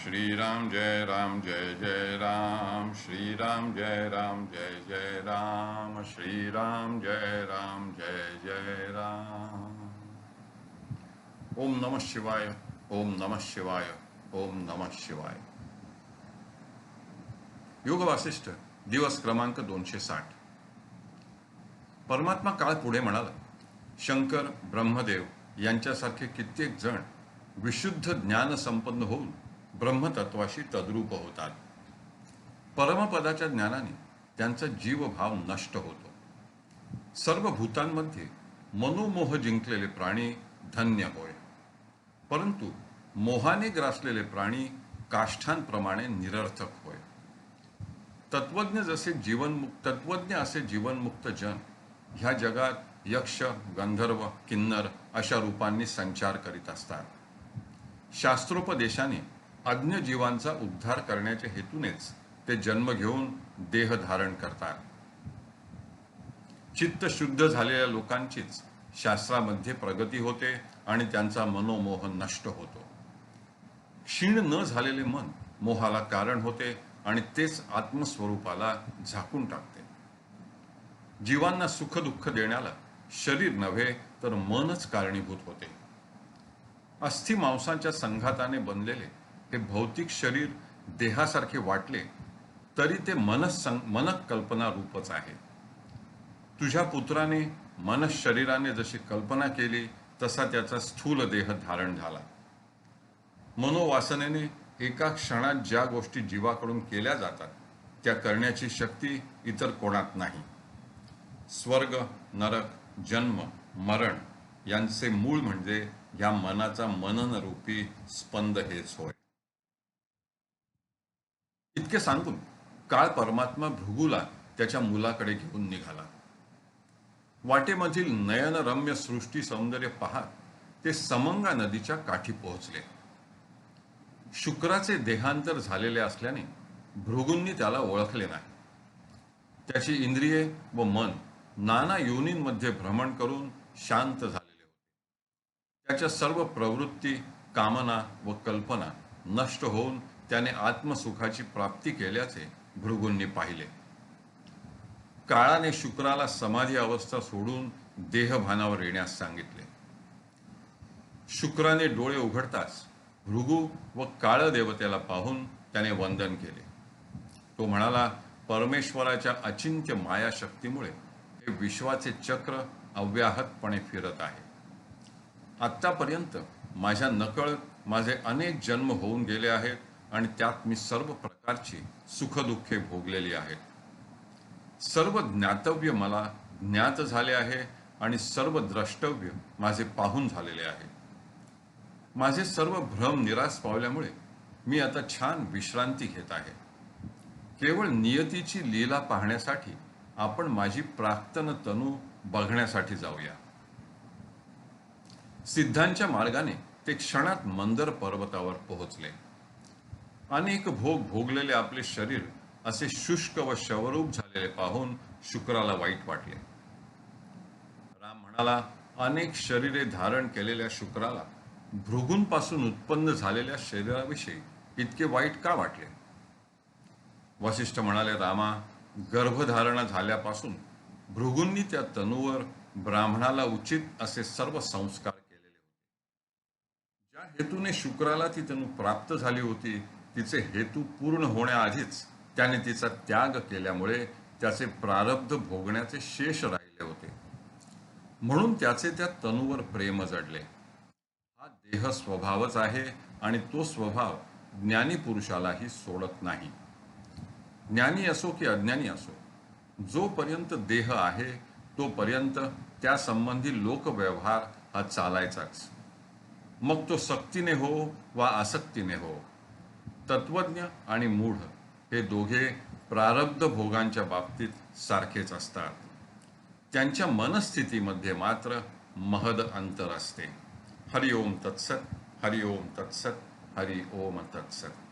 श्रीराम जय राम जय जय राम श्रीराम जय राम जय जय राम श्रीराम जय राम जय जय राम ओम नमः शिवाय ओम नमः शिवाय ओम नमः शिवाय योग वासिष्ठ दिवस क्रमांक दोनशे साठ परमात्मा काळ पुढे म्हणाला शंकर ब्रह्मदेव यांच्यासारखे कित्येक जण विशुद्ध ज्ञान संपन्न होऊन ब्रह्मतत्वाशी तद्रूप होतात. परमपदाच्या ज्ञानाने त्यांचा जीवभाव नष्ट होतो. सर्व भूतांमध्ये मनोमोह जिंकलेले प्राणी धन्य होय. परंतु मोहाने ग्रासलेले प्राणी काष्ठांप्रमाणे निरर्थक होय. तत्वज्ञ जसे जीवनमुक्त तत्वज्ञ असे जीवनमुक्त जन ह्या जगात यक्ष गंधर्व किन्नर अशा रूपांनी संचार करीत असतात. शास्त्रोपदेशाने अज्ञ जीवांचा उद्धार करण्याच्या हेतूनेच ते जन्म घेऊन देह धारण करतात. चित्त शुद्ध झालेल्या लोकांचीच शास्त्रामध्ये प्रगती होते आणि त्यांचा मनोमोह नष्ट होतो. क्षीण न झालेले मन मोहाला कारण होते आणि तेच आत्मस्वरूपाला झाकून टाकते. जीवांना सुख दुःख देण्याला शरीर नव्हे तर मनच कारणीभूत होते. अस्थि मांसाच्या संघाताने बनलेले हे भौतिक शरीर देहासारखे वाटले तरी ते मन मनक कल्पना रूपच आहे. तुझ्या पुत्राने मनस शरीराने जशी कल्पना केली तसा त्याचा स्थूल देह धारण झाला. मनोवासनेने एका क्षणात ज्या गोष्टी जीवाकडून केल्या जातात त्या करण्याची शक्ती इतर कोणात नाही. स्वर्ग नरक जन्म मरण यांचे मूळ म्हणजे या मनाचा मननरूपी स्पंद हेच होय. इतके सांगून काळ परमात्मा भृगूला त्याच्या मुलाकडे घेऊन निघाला. वाटेमधील नयनरम्य सृष्टी सौंदर्य पाहत ते समंगा नदीच्या काठी पोहोचले. शुक्राचे देहांतर झालेले असल्याने भृगूंनी त्याला ओळखले नाही. त्याची इंद्रिये व मन नाना योनींमध्ये भ्रमण करून शांत झालेले होते. त्याच्या सर्व प्रवृत्ती कामना व कल्पना नष्ट होऊन त्याने आत्मसुखाची प्राप्ती केल्याचे भृगूंनी पाहिले. काळाने शुक्राला समाधी अवस्था सोडून देहभानावर येण्यास सांगितले. शुक्राने डोळे उघडताच भृगू व काळ देवतेला पाहून त्याने वंदन केले. तो म्हणाला परमेश्वराच्या अचिंत्य मायाशक्तीमुळे हे विश्वाचे चक्र अव्याहतपणे फिरत आहे. आत्तापर्यंत माझ्या नकळत माझे अनेक जन्म होऊन गेले आहेत आणि त्यात मी सर्व प्रकारची सुखदुःखे भोगलेली आहेत. सर्व ज्ञातव्य मला ज्ञात झाले आहे आणि सर्व द्रष्टव्य माझे पाहून झालेले आहे. माझे सर्व भ्रम निराश पावल्यामुळे मी आता छान विश्रांती घेत आहे. केवळ नियतीची लीला पाहण्यासाठी आपण माझी प्राक्तन तनू बघण्यासाठी जाऊया. सिद्धांच्या मार्गाने ते क्षणात मंदर पर्वतावर पोहोचले. अनेक भोग भोगलेले आपले शरीर असे शुष्क व शवरूप झालेले पाहून शुक्राला वाईट वाटले. राम म्हणाला अनेक शरीरे धारण केलेल्या शुक्राला भृगूंपासून उत्पन्न झालेल्या शरीराविषयी इतके वाईट का वाटले? वशिष्ठ म्हणाले रामा गर्भधारणा झाल्यापासून भृगूंनी त्या तनूवर ब्राह्मणाला उचित असे सर्व संस्कार केलेले होते. ज्या हेतूने शुक्राला ती तनू प्राप्त झाली होती तिचे हेतू पूर्ण होण्याआधीच त्याने तिचा त्याग केल्यामुळे त्याचे प्रारब्ध भोगण्याचे शेष राहिले होते. म्हणून त्याचे त्या तनूवर प्रेम जडले. हा देह स्वभावच आहे आणि तो स्वभाव ज्ञानी पुरुषालाही सोडत नाही. ज्ञानी असो की अज्ञानी असो जोपर्यंत देह आहे तोपर्यंत त्या संबंधी लोकव्यवहार हा चालायचाच. मग तो सक्तीने हो वा आसक्तीने हो तत्वज्ञ आणि मूढ हे दोघे प्रारब्ध भोगांच्या बाबतीत सारखेच असतात. त्यांच्या मनस्थितीमध्ये मात्र महद अंतर असते. हरिओम तत्सत हरिओम तत्सत हरि ओम तत्सत.